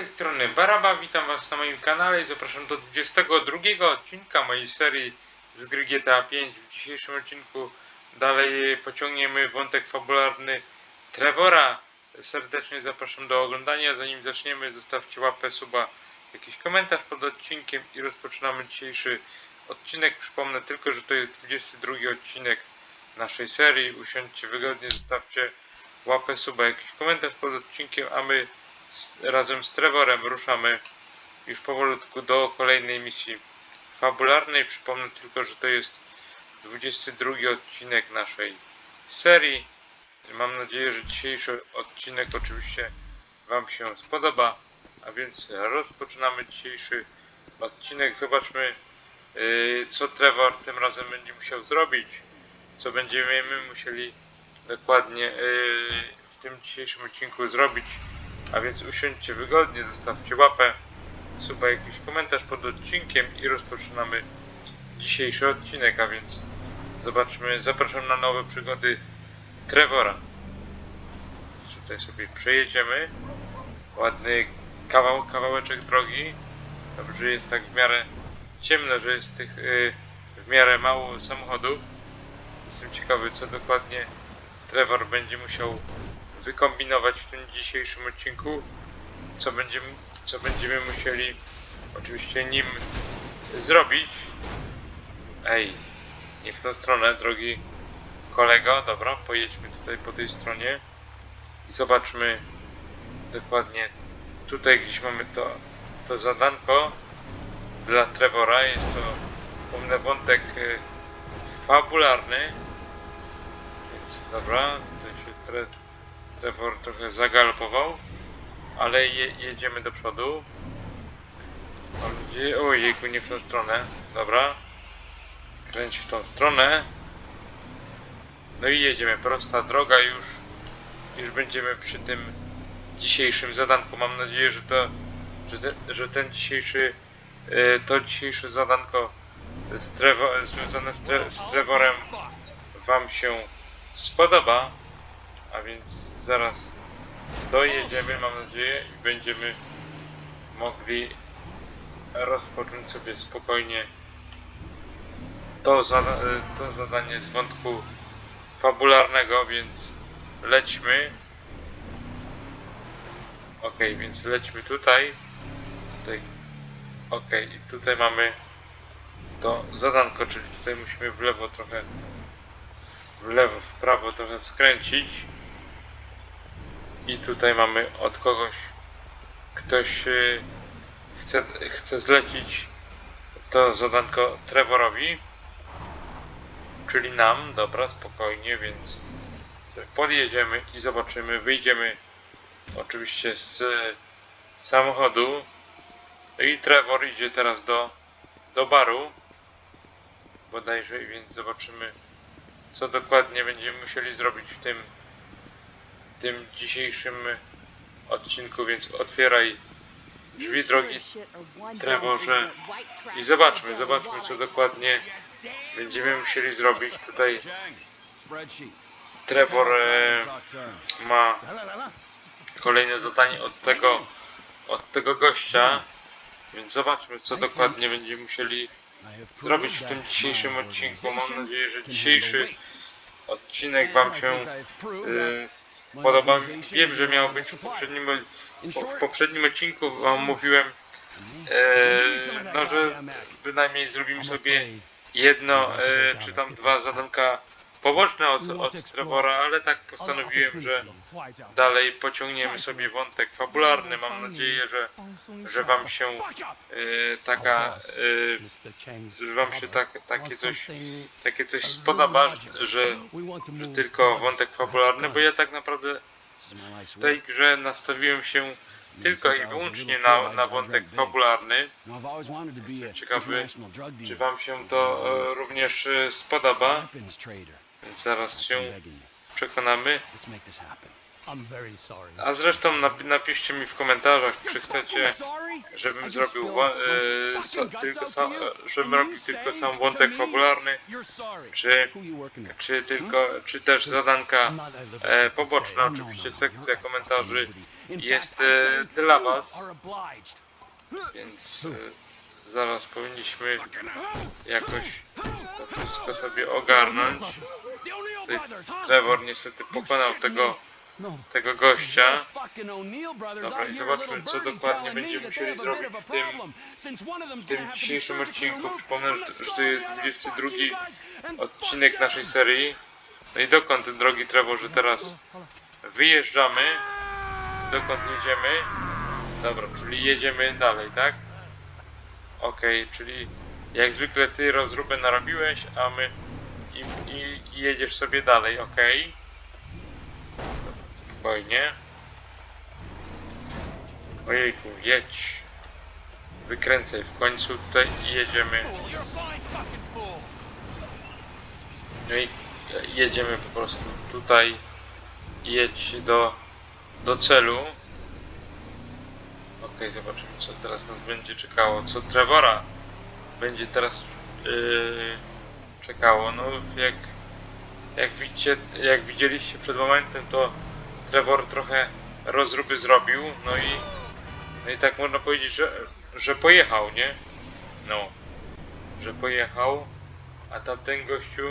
tej strony Baraba, witam was na moim kanale i zapraszam do 22 odcinka mojej serii z gry GTA 5. W dzisiejszym odcinku dalej pociągniemy wątek fabularny Trevora. Serdecznie zapraszam do oglądania. Zanim zaczniemy, zostawcie łapę, suba, jakiś komentarz pod odcinkiem i rozpoczynamy dzisiejszy odcinek. Przypomnę tylko, że to jest 22 odcinek naszej serii. Usiądźcie wygodnie, zostawcie łapę, suba, jakiś komentarz pod odcinkiem, a my razem z Trevorem ruszamy już powolutku do kolejnej misji fabularnej. Przypomnę tylko, że to jest 22 odcinek naszej serii. Mam nadzieję, że dzisiejszy odcinek oczywiście Wam się spodoba, a więc rozpoczynamy dzisiejszy odcinek. Zobaczmy, yy, co Trevor tym razem będzie musiał zrobić, co będziemy my musieli dokładnie yy, w tym dzisiejszym odcinku zrobić. A więc usiądźcie wygodnie, zostawcie łapę, suba jakiś komentarz pod odcinkiem i rozpoczynamy dzisiejszy odcinek, a więc zobaczmy, zapraszam na nowe przygody Trevora. Tutaj sobie przejedziemy. Ładny kawał, kawałeczek drogi. Dobrze, jest tak w miarę ciemno, że jest tych y, w miarę mało samochodów. Jestem ciekawy, co dokładnie Trevor będzie musiał wykombinować w tym dzisiejszym odcinku, co będziemy, co będziemy musieli oczywiście nim zrobić. Ej, nie w tą stronę, drogi kolego. Dobra, pojedźmy tutaj po tej stronie i zobaczmy dokładnie. Tutaj gdzieś mamy to, to zadanko dla Trevora. Jest to, pomnę, wątek y, fabularny. Więc dobra, tutaj się tre, Trevor trochę zagalopował, ale je, jedziemy do przodu. Mam nadzieję, ojejku, nie w tą stronę. Dobra. Kręć w tą stronę. No i jedziemy, prosta droga już. Już będziemy przy tym dzisiejszym zadanku. Mam nadzieję, że to, że, te, że ten dzisiejszy, e, to dzisiejsze zadanko z Trevo, związane z, tre, z Trevorem Wam się spodoba. A więc zaraz dojedziemy, mam nadzieję, i będziemy mogli rozpocząć sobie spokojnie to, to zadanie z wątku fabularnego, więc lećmy. Ok, więc lećmy tutaj. tutaj. Ok, i tutaj mamy to zadanko, czyli tutaj musimy w lewo trochę w lewo, w prawo trochę skręcić. I tutaj mamy od kogoś, ktoś y, chce, chce zlecić to zadanko Trevorowi, czyli nam, dobra, spokojnie, więc podjedziemy i zobaczymy, wyjdziemy oczywiście z samochodu. No i Trevor idzie teraz do, do baru bodajże, więc zobaczymy co dokładnie będziemy musieli zrobić w tym tym dzisiejszym odcinku, więc otwieraj drzwi drogi Trevorze i zobaczmy, zobaczmy co dokładnie będziemy musieli zrobić. Tutaj Trevor e, ma kolejne zadanie od tego od tego gościa, więc zobaczmy co dokładnie będziemy musieli zrobić w tym dzisiejszym odcinku. Mam nadzieję, że dzisiejszy odcinek Wam się e, podoba. Wiem, że miał być w poprzednim, w poprzednim odcinku Wam mówiłem, e, no, że bynajmniej zrobimy sobie jedno e, czy tam dwa zadanka poboczne od, od Trevora, ale tak postanowiłem, że dalej pociągniemy sobie wątek fabularny. Mam nadzieję, że, że Wam się e, taka, e, że Wam się tak, takie coś, takie coś spodoba, że, że tylko wątek fabularny, bo ja tak naprawdę w tej grze nastawiłem się tylko i wyłącznie na, na wątek fabularny. Jestem ciekawy, Czy Wam się to e, również e, spodoba? Więc zaraz się przekonamy. A zresztą nap napiszcie mi w komentarzach, czy chcecie, żebym zrobił e, tylko sam, e, żebym robił tylko sam wątek fabularny, czy, czy tylko, czy też zadanka e, poboczna, no, oczywiście no, sekcja you're komentarzy jest e, dla was, więc e, zaraz powinniśmy jakoś to wszystko sobie ogarnąć. Tutaj? Trevor niestety pokonał tego, tego gościa. Dobra, i zobaczmy, co dokładnie będziemy musieli zrobić w tym- w tym dzisiejszym odcinku. Przypomnę, że to jest of the other. 22 Fuck you guys and odcinek naszej serii. No i dokąd, drogi Trevorze, teraz wyjeżdżamy? Dokąd jedziemy? Dobra, czyli jedziemy dalej, tak? Okej, czyli jak zwykle ty rozróbę narobiłeś, a my i, i, i jedziesz sobie dalej, okej? Dobra, Spokojnie. Ojejku, jedź. Wykręcaj w końcu tutaj i jedziemy. No i jedziemy po prostu tutaj. Jedź do, do celu. Okej, zobaczymy co teraz nas będzie czekało. Co Trevora będzie teraz yy, czekało. No jak, jak widzicie, jak widzieliście przed momentem, to Trevor trochę rozruby zrobił. No i, no i tak można powiedzieć, że, że pojechał, nie? No, że pojechał, a tamten gościu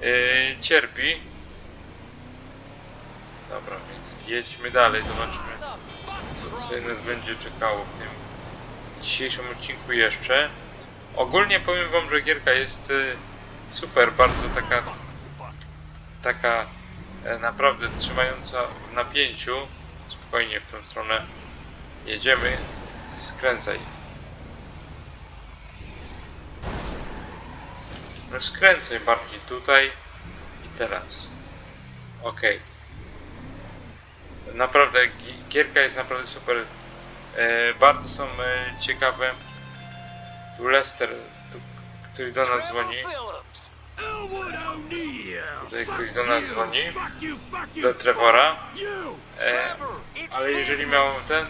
yy, cierpi. Dobra, więc jedźmy dalej, zobaczmy co tutaj nas będzie czekało w tym dzisiejszym odcinku jeszcze. Ogólnie powiem wam, że gierka jest y, super, bardzo taka taka e, naprawdę trzymająca w napięciu. Spokojnie w tą stronę jedziemy, skręcaj. No skręcaj bardziej tutaj i teraz. Okej. Naprawdę gi- gierka jest naprawdę super. E, bardzo są e, ciekawe. Tu Lester, tu ktoś do nas dzwoni. Tutaj ktoś do nas dzwoni. Do Trevora. E, ale jeżeli business. miał ten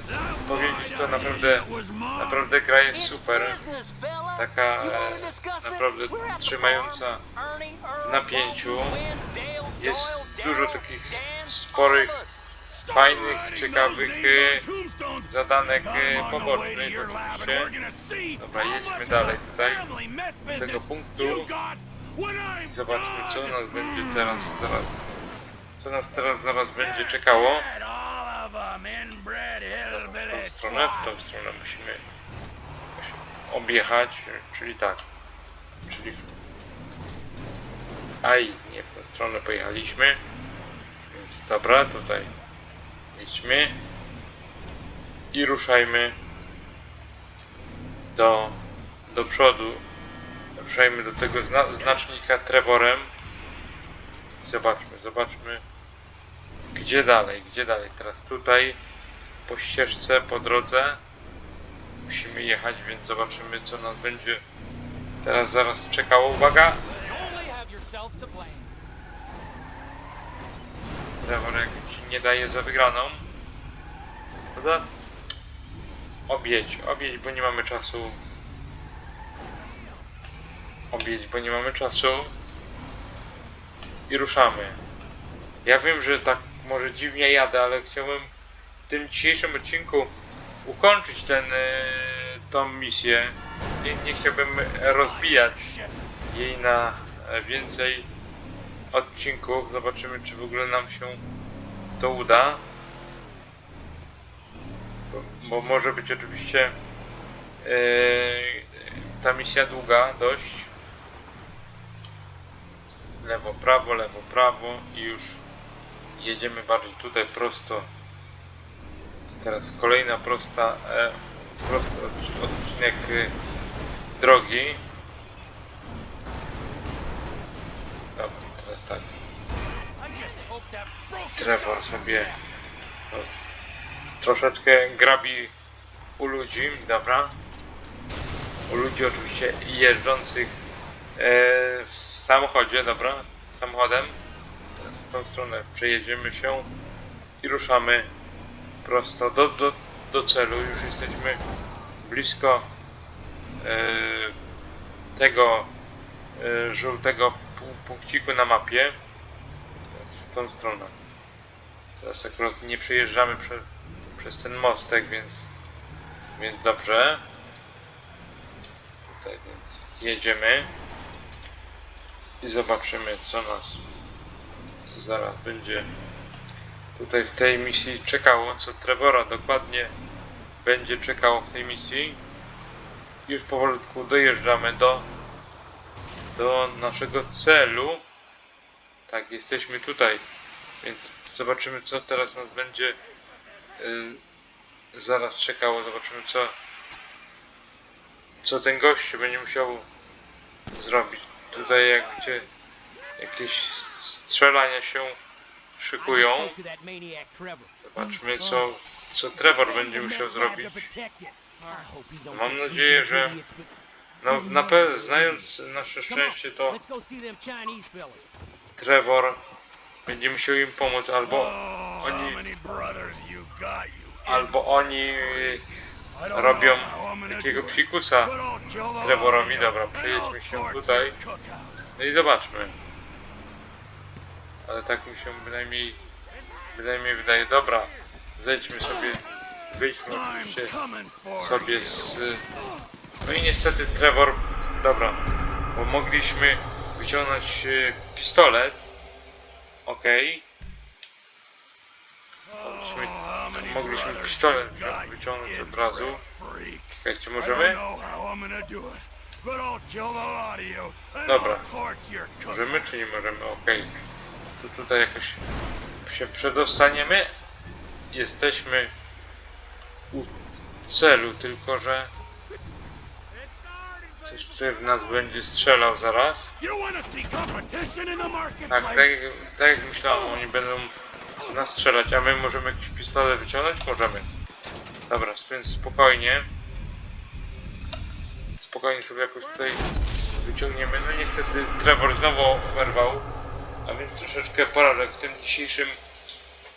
powiedzieć, to naprawdę, naprawdę gra jest super. Taka naprawdę trzymająca w napięciu. Jest dużo takich sporych, fajnych, ciekawych e, zadanek e, pobocznych. Dobra, jedźmy dalej tutaj do tego punktu i zobaczmy co nas będzie teraz, teraz co nas teraz zaraz będzie czekało. W tą stronę, w tą stronę musimy objechać, czyli tak, czyli. Aj, nie w tę stronę pojechaliśmy, więc dobra, tutaj jedźmy i ruszajmy do, do przodu, ruszajmy do tego zna, znacznika Trevorem. Zobaczmy, zobaczmy gdzie dalej, gdzie dalej, teraz tutaj po ścieżce, po drodze. Musimy jechać, więc zobaczymy co nas będzie teraz zaraz czekało. Uwaga! Trevor jak nie daje za wygraną. Prawda? Objedź, objedź, bo nie mamy czasu. Objedź, bo nie mamy czasu. I ruszamy. Ja wiem, że tak może dziwnie jadę, ale chciałbym w tym dzisiejszym odcinku ukończyć ten, e, tą misję. Nie, nie chciałbym rozbijać jej na e, więcej odcinków. Zobaczymy, czy w ogóle nam się to uda. Bo, może być oczywiście e, ta misja długa dość. Lewo, prawo, lewo, prawo i już jedziemy bardziej tutaj prosto. Teraz kolejna prosta, e, prosty odci- odcinek e, drogi. Dobra, teraz tak. Trevor sobie no, troszeczkę grabi u ludzi, dobra. U ludzi oczywiście jeżdżących e, w samochodzie, dobra, samochodem. W tą stronę przejedziemy się i ruszamy prosto do, do, do celu. Już jesteśmy blisko e, tego e, żółtego pu- punkciku na mapie. Tą stronę. Teraz akurat nie przejeżdżamy prze, przez ten mostek, więc, więc dobrze. Tutaj więc jedziemy i zobaczymy co nas zaraz będzie tutaj w tej misji czekało, co Trevora dokładnie będzie czekało w tej misji. Już powolutku dojeżdżamy do do naszego celu. Tak, jesteśmy tutaj, więc zobaczymy co teraz nas będzie y, zaraz czekało, zobaczymy co co ten gościu będzie musiał zrobić. Tutaj jak gdzie jakieś strzelania się szykują. Zobaczmy co, co Trevor będzie musiał zrobić. Mam nadzieję, że no na pewno znając nasze szczęście to Trevor będzie musiał im pomóc albo oni albo oni robią takiego psikusa Trevorowi. Dobra, przejedźmy się tutaj. No i zobaczmy. Ale tak mi się bynajmniej bynajmniej wydaje. Dobra, zejdźmy sobie, wyjdźmy oczywiście sobie z... No i niestety Trevor, dobra, bo mogliśmy wyciągnąć e, pistolet. Okej. Mogliśmy, mogliśmy pistolet wyciągnąć od razu. Czekajcie, możemy? Dobra. Możemy czy nie możemy? Okej. Tu tutaj jakoś się przedostaniemy. Jesteśmy u celu, tylko że ktoś tutaj w nas będzie strzelał zaraz. Tak, tak, jak- tak jak myślałem, oni będą w nas strzelać, a my możemy jakiś pistolet wyciągnąć? Możemy. Dobra, więc spokojnie. Spokojnie sobie jakoś tutaj wyciągniemy. No niestety Trevor znowu oberwał, a więc troszeczkę porażek w tym dzisiejszym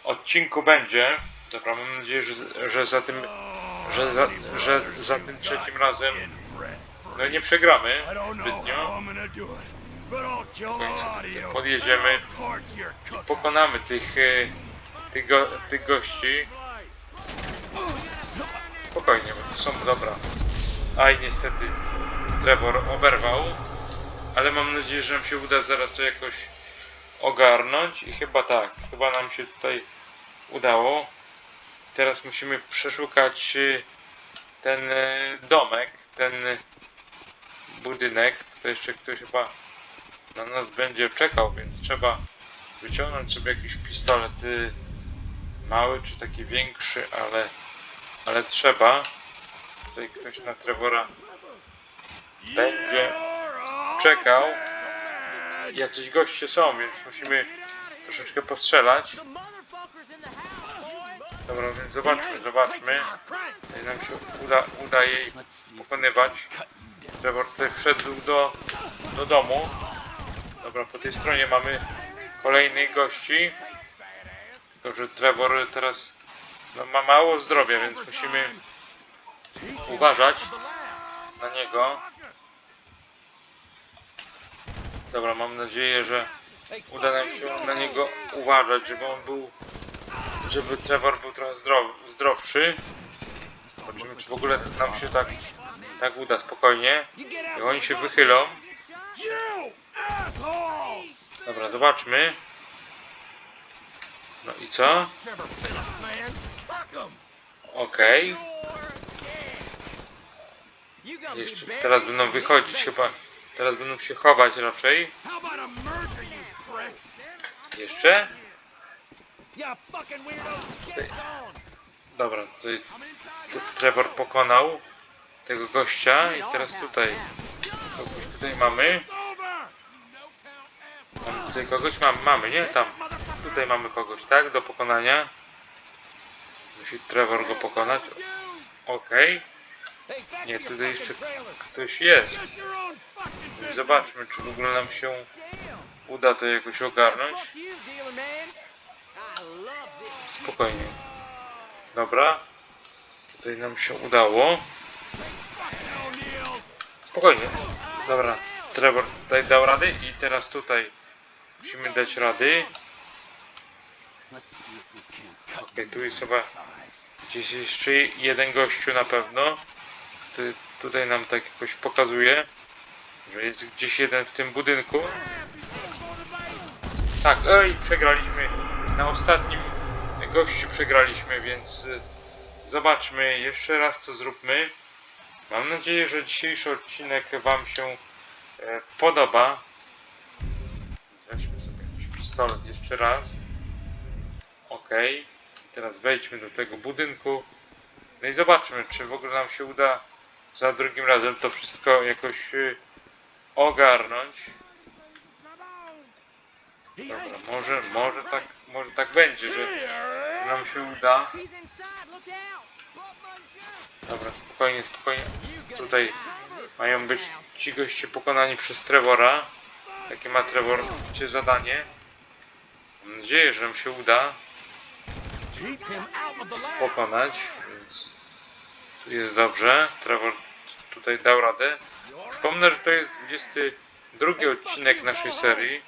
odcinku będzie. Dobra, mam nadzieję, że, że za tym, że za, że za tym trzecim razem no nie przegramy zbytnio. Podjedziemy, pokonamy tych, e, tych, go, tych gości. Spokojnie, bo to są dobra. Aj, niestety Trevor oberwał, ale mam nadzieję, że nam się uda zaraz to jakoś ogarnąć i chyba tak, chyba nam się tutaj udało. Teraz musimy przeszukać y, ten y, domek, ten budynek. To jeszcze ktoś chyba na nas będzie czekał, więc trzeba wyciągnąć sobie jakiś pistolet y, mały czy taki większy, ale, ale trzeba. Tutaj ktoś na Trevora będzie czekał. Jacyś goście są, więc musimy troszeczkę postrzelać. Dobra, więc zobaczmy, zobaczmy. Jak nam się uda, uda jej pokonywać. Trevor tutaj wszedł do, do domu. Dobra, po tej stronie mamy kolejnych gości. Tylko, że Trevor teraz no, ma mało zdrowia, więc musimy uważać na niego. Dobra, mam nadzieję, że uda nam się na niego uważać, żeby on był, żeby Trevor był trochę zdrow, zdrowszy. Zobaczymy, czy w ogóle nam się tak, tak uda spokojnie. Jak oni się wychylą. Dobra, zobaczmy. No i co? Okej. Jeszcze teraz będą wychodzić chyba. Teraz będą się chować raczej. Jeszcze? Dobra, tutaj Trevor pokonał tego gościa i teraz tutaj kogoś tutaj mamy. Mamy tutaj kogoś? Mam, mamy, nie? Tam. Tutaj mamy kogoś, tak? Do pokonania. Musi Trevor go pokonać. Okej. Nie, tutaj jeszcze ktoś jest. Więc Zobaczmy, czy w ogóle nam się uda to jakoś ogarnąć. Spokojnie. Dobra. Tutaj nam się udało. Spokojnie. Dobra. Trevor tutaj dał rady i teraz tutaj musimy dać rady. You tu jest chyba gdzieś jeszcze jeden gościu na pewno. Ty, tutaj nam tak jakoś pokazuje, że jest gdzieś jeden w tym budynku. Tak, ej, przegraliśmy. Na ostatnim gościu przegraliśmy, więc y, zobaczmy, jeszcze raz to zróbmy. Mam nadzieję, że dzisiejszy odcinek Wam się e, podoba. Weźmy sobie jakiś pistolet jeszcze raz. Ok. Teraz wejdźmy do tego budynku. No i zobaczmy, czy w ogóle nam się uda za drugim razem to wszystko jakoś y, ogarnąć. Dobra, może, może tak, może tak będzie, że nam się uda. Dobra, spokojnie, spokojnie. Tutaj mają być ci goście pokonani przez Trevora. Takie ma Trevor cię zadanie. Mam nadzieję, że nam się uda pokonać, więc tu jest dobrze. Trevor tutaj dał radę. Przypomnę, że to jest 22 odcinek naszej serii.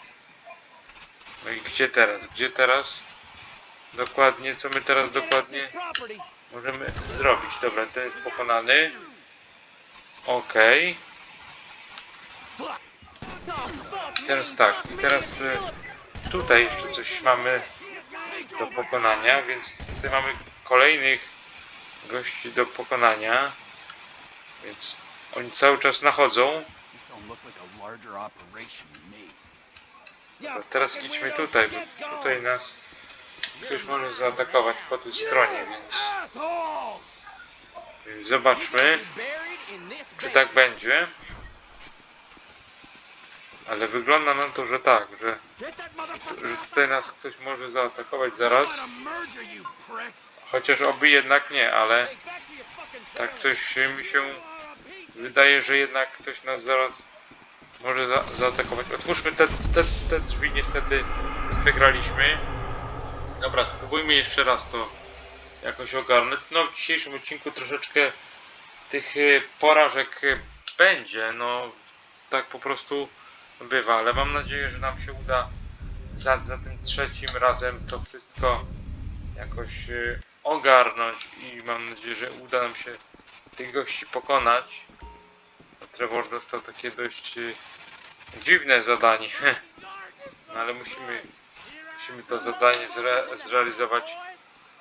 No i gdzie teraz? Gdzie teraz? Dokładnie, co my teraz dokładnie możemy zrobić? Dobra, ten jest pokonany. Okej. Teraz tak, i teraz y, tutaj jeszcze coś mamy do pokonania, więc tutaj mamy kolejnych gości do pokonania. Więc oni cały czas nachodzą. Dobra, teraz idźmy tutaj, bo tutaj nas ktoś może zaatakować po tej stronie, więc, zobaczmy, czy tak będzie. Ale wygląda na to, że tak, że, że tutaj nas ktoś może zaatakować zaraz. Chociaż oby jednak nie, ale tak coś mi się wydaje, że jednak ktoś nas zaraz może za zaatakować. Otwórzmy te, te, te drzwi, niestety przegraliśmy. Dobra, spróbujmy jeszcze raz to jakoś ogarnąć. No w dzisiejszym odcinku troszeczkę tych y, porażek y, będzie, no tak po prostu bywa, ale mam nadzieję, że nam się uda za, za tym trzecim razem to wszystko jakoś y, ogarnąć i mam nadzieję, że uda nam się tych gości pokonać. No, Trevor dostał takie dość dziwne zadanie, no, ale musimy, musimy to zadanie zre, zrealizować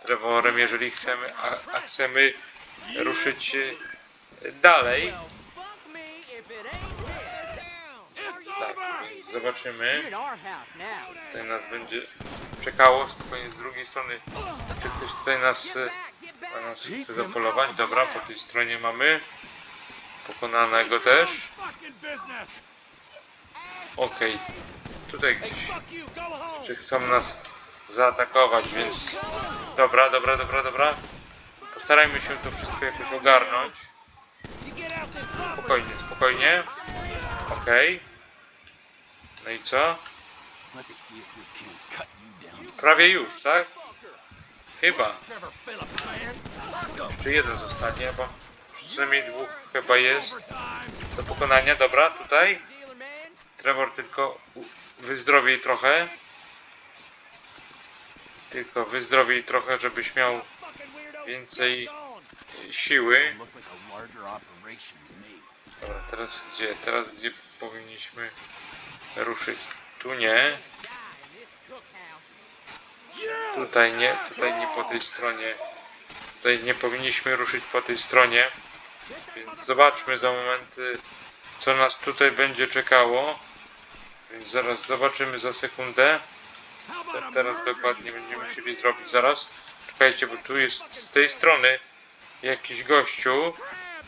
Trevorem, jeżeli chcemy, a, a chcemy ruszyć y, dalej. Tak, więc zobaczymy. Tutaj nas będzie czekało, spokojnie z drugiej strony. Czy ktoś tutaj nas, na nas chce zapolować? Dobra, po tej stronie mamy pokonanego też. fucking business! Tutaj gdzieś czy chcą nas zaatakować, więc dobra, dobra, dobra, dobra. Postarajmy się to wszystko jakoś ogarnąć. Spokojnie, spokojnie. Okej. No i co? Prawie już, tak? Chyba. Czy jeden zostanie, bo przynajmniej dwóch chyba jest do pokonania. Dobra, tutaj. Trevor tylko wyzdrowiej trochę. Tylko wyzdrowiej trochę, żebyś miał więcej siły. Dobra, teraz gdzie? Teraz gdzie powinniśmy ruszyć? Tu nie. Tutaj nie. Tutaj nie po tej stronie. Tutaj nie powinniśmy ruszyć po tej stronie. Więc zobaczmy za moment, co nas tutaj będzie czekało. Więc zaraz zobaczymy za sekundę. A teraz dokładnie będziemy musieli zrobić. Zaraz. Czekajcie, bo tu jest z tej strony jakiś gościu.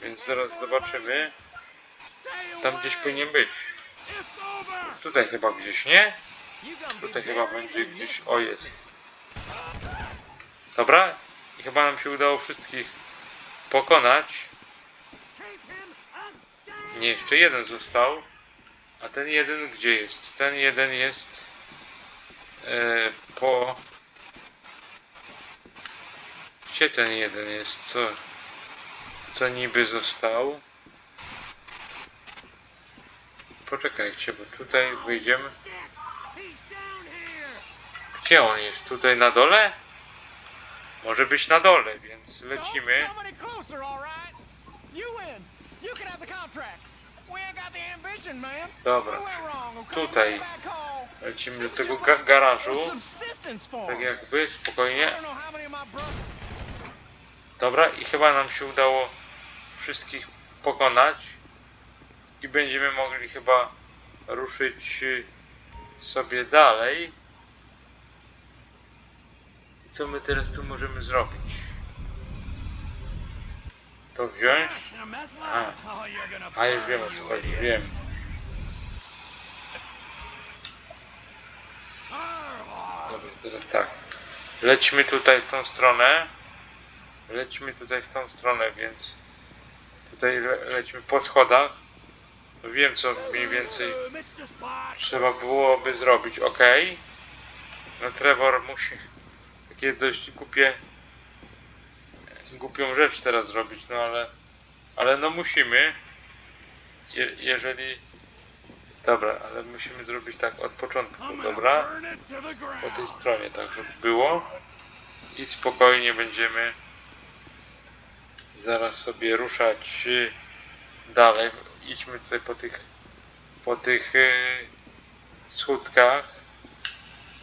Więc zaraz zobaczymy. Tam gdzieś powinien być. Tutaj chyba gdzieś, nie? Tutaj chyba będzie gdzieś. O jest. Dobra. I chyba nam się udało wszystkich pokonać. Nie, jeszcze jeden został. A ten jeden gdzie jest? Ten jeden jest e, po Gdzie ten jeden jest? Co? Co niby został? Poczekajcie, bo tutaj wyjdziemy. Gdzie on jest? Tutaj na dole? Może być na dole, więc lecimy. You win. You can have the contract. Dobra, tutaj. Lecimy do tego ga garażu. Tak jakby, spokojnie. Dobra, i chyba nam się udało wszystkich pokonać. I będziemy mogli chyba ruszyć y, sobie dalej. I co my teraz tu możemy zrobić? To wziąć? A, a już wiem o co chodzi, wiem. Dobra, teraz tak. Lećmy tutaj w tą stronę. Lećmy tutaj w tą stronę, więc tutaj le lećmy po schodach. Wiem co mniej więcej trzeba byłoby zrobić, ok. No Trevor musi takie dość głupie głupią rzecz teraz zrobić, no ale ale no musimy. Je jeżeli Dobra, ale musimy zrobić tak od początku, dobra? Po tej stronie, tak żeby było. I spokojnie będziemy zaraz sobie ruszać dalej. Idźmy tutaj po tych po tych y, schódkach.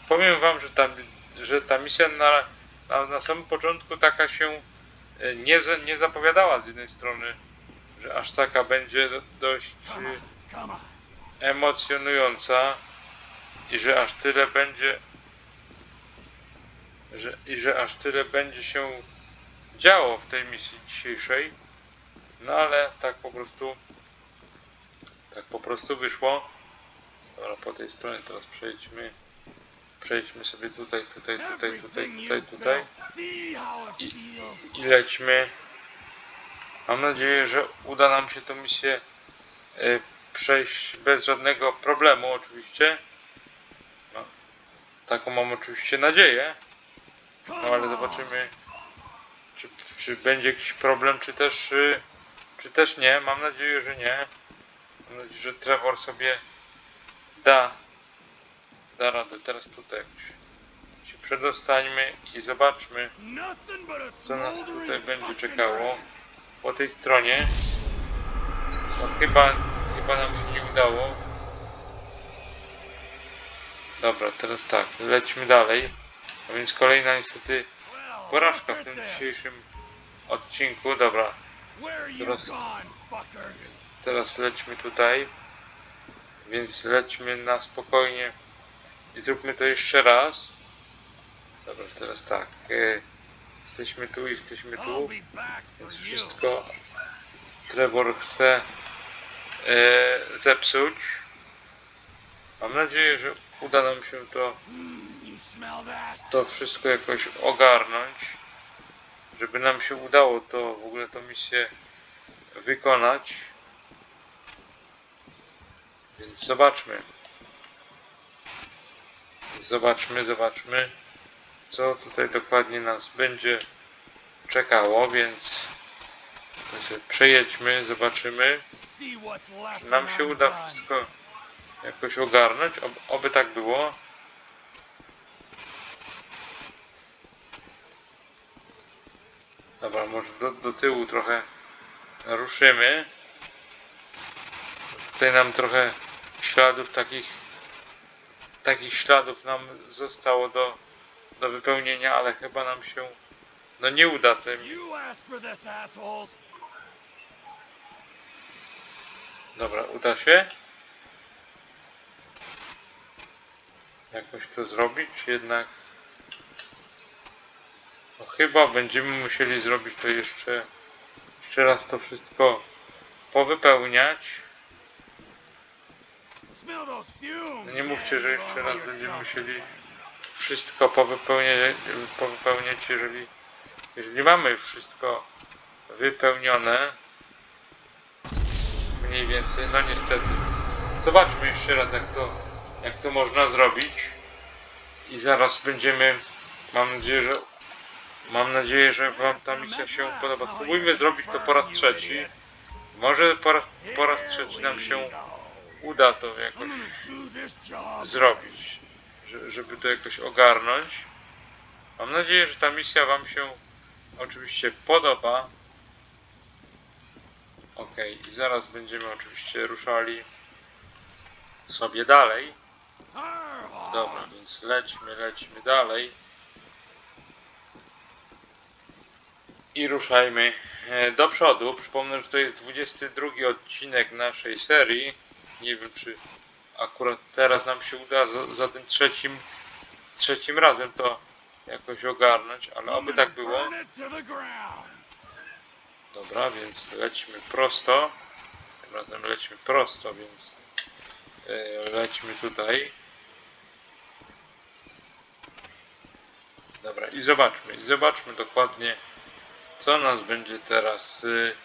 Powiem wam, że ta, że ta misja na, na, na samym początku taka się nie, nie zapowiadała z jednej strony, że aż taka będzie do, dość y, emocjonująca i że aż tyle będzie że, i że aż tyle będzie się działo w tej misji dzisiejszej. No ale tak po prostu tak po prostu wyszło. Dobra po tej stronie teraz przejdźmy przejdźmy sobie tutaj tutaj tutaj tutaj tutaj tutaj I- i lećmy. Mam nadzieję, że uda nam się tę misję y, przejść bez żadnego problemu, oczywiście. No, taką mam oczywiście nadzieję, no ale zobaczymy, czy, czy będzie jakiś problem, czy też, y, czy też nie. Mam nadzieję, że nie. Mam nadzieję, że Trevor sobie da, da radę. Teraz tutaj się przedostańmy i zobaczmy co nas tutaj będzie czekało po tej stronie. No, chyba, chyba nam się nie udało. Dobra, teraz tak, lećmy dalej. A więc kolejna niestety porażka w tym dzisiejszym odcinku. Dobra, Teraz- teraz lećmy tutaj. Więc lećmy na spokojnie i zróbmy to jeszcze raz. Dobra, teraz tak. E, jesteśmy tu, jesteśmy tu. Więc wszystko Trevor chce e, zepsuć. Mam nadzieję, że uda nam się to, Mm, that? to wszystko jakoś ogarnąć. Żeby nam się udało to w ogóle tą misję wykonać. Więc zobaczmy. Zobaczmy, zobaczmy, co tutaj dokładnie nas będzie czekało, więc przejedźmy, zobaczymy. Czy nam się uda wszystko jakoś ogarnąć? Ob, oby tak było. Dobra, może do, do tyłu trochę ruszymy. Tutaj nam trochę śladów takich takich śladów nam zostało do, do wypełnienia, ale chyba nam się no nie uda tym. Dobra, uda się? Jakoś to zrobić, jednak... No chyba będziemy musieli zrobić to jeszcze... Jeszcze raz to wszystko powypełniać. Nie mówcie, że jeszcze raz będziemy musieli wszystko powypełniać, powypełniać jeżeli, jeżeli mamy wszystko wypełnione. Mniej więcej, no niestety. Zobaczmy jeszcze raz jak to, jak to można zrobić. I zaraz będziemy, mam nadzieję, że, Mam nadzieję, że Wam ta misja się podoba. Spróbujmy zrobić to po raz trzeci. Może po raz, po raz trzeci nam się uda to jakoś zrobić, że- żeby to jakoś ogarnąć. Mam nadzieję, że ta misja Wam się oczywiście podoba. Ok, i zaraz będziemy oczywiście ruszali sobie dalej. Dobra, więc lećmy, lećmy dalej. I ruszajmy e, do przodu. Przypomnę, że to jest 22 odcinek naszej serii. Nie wiem, czy akurat teraz nam się uda za, za tym trzecim, trzecim razem to jakoś ogarnąć, ale oby tak było. Dobra, więc lecimy prosto. Tym razem lecimy prosto, więc yy, lecimy tutaj. Dobra, i zobaczmy, i zobaczmy dokładnie, co nas będzie teraz yy,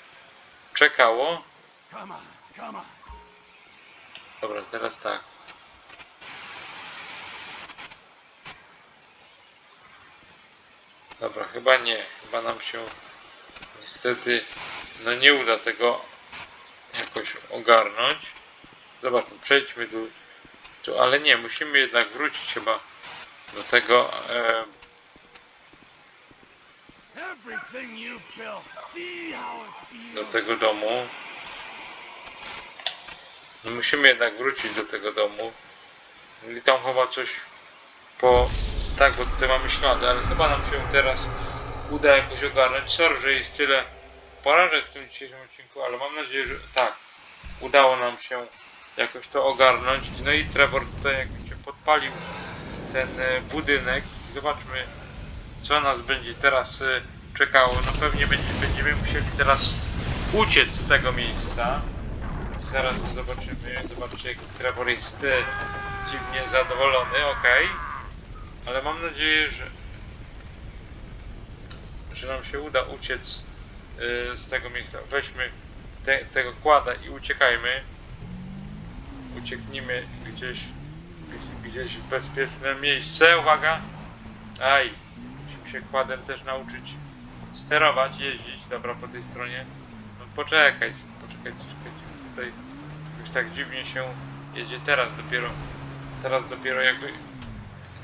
czekało. Come on, come on. Dobra, teraz tak. Dobra, chyba nie. Chyba nam się niestety no nie uda tego jakoś ogarnąć. Zobaczmy, przejdźmy tu, tu ale nie, musimy jednak wrócić chyba do tego e, do tego domu. Musimy jednak wrócić do tego domu. I tam chyba coś po... Tak, bo tutaj mamy ślady, ale chyba nam się teraz uda jakoś ogarnąć. Sorry, że jest tyle porażek w tym dzisiejszym odcinku, ale mam nadzieję, że tak. Udało nam się jakoś to ogarnąć. No i Trevor tutaj jakby się podpalił ten e, budynek. Zobaczmy, co nas będzie teraz e, czekało. No pewnie będzie, będziemy musieli teraz uciec z tego miejsca. Zaraz zobaczymy. Zobaczcie, jak Trevor jest e, dziwnie zadowolony, ok. Ale mam nadzieję, że, że nam się uda uciec e, z tego miejsca. Weźmy te, tego kłada i uciekajmy. Ucieknijmy gdzieś, gdzieś w bezpieczne miejsce. Uwaga! Aj! Musimy się kładem też nauczyć sterować, jeździć. Dobra, po tej stronie. No poczekaj, poczekaj, poczekaj. Tutaj już tak dziwnie się jedzie teraz dopiero. Teraz dopiero jakby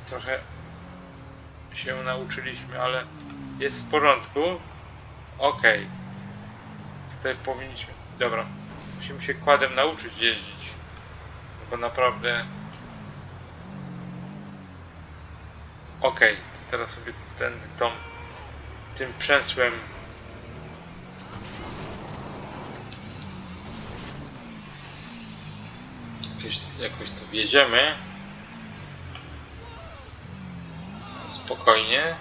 trochę się nauczyliśmy, ale jest w porządku. Okej. Tutaj powinniśmy. Dobra. Musimy się kładem nauczyć jeździć. Bo naprawdę. Okej. to Teraz sobie ten, tą, tym przęsłem jakoś, jakoś tu wjedziemy. Spokojnie.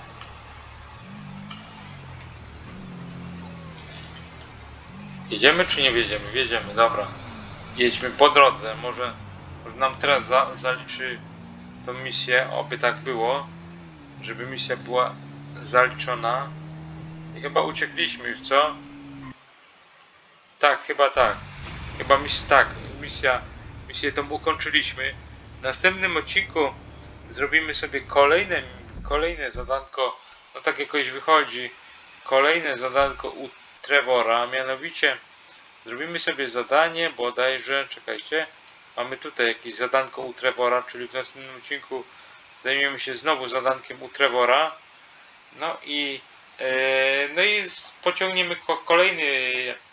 Jedziemy czy nie wjedziemy? Wjedziemy, dobra. Jedźmy po drodze. Może, może nam teraz za, zaliczy tą misję, oby tak było. Żeby misja była zaliczona. I chyba uciekliśmy już, co? Tak, chyba tak. Chyba mis tak, misja, misję tą ukończyliśmy. W następnym odcinku zrobimy sobie kolejne, kolejne zadanko, no tak jakoś wychodzi, kolejne zadanko u Trevora, a mianowicie zrobimy sobie zadanie bodajże, czekajcie, mamy tutaj jakieś zadanko u Trevora, czyli w następnym odcinku zajmiemy się znowu zadankiem u Trevora, no i e, no i pociągniemy ko kolejny,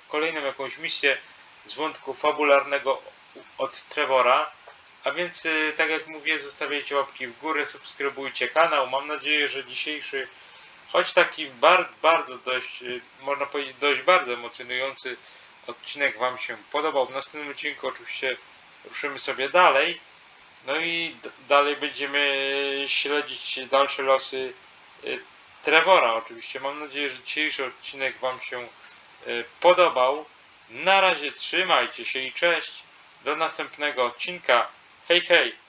kolejną jakąś misję z wątku fabularnego od Trevora, a więc y, tak jak mówię, zostawiajcie łapki w górę, subskrybujcie kanał. Mam nadzieję, że dzisiejszy, choć taki bar, bardzo dość, y, można powiedzieć dość bardzo emocjonujący odcinek Wam się podobał. W następnym odcinku oczywiście ruszymy sobie dalej. No i dalej będziemy śledzić dalsze losy y, Trevora oczywiście. Mam nadzieję, że dzisiejszy odcinek Wam się y, podobał. Na razie trzymajcie się i cześć. Do następnego odcinka. Hej, hej!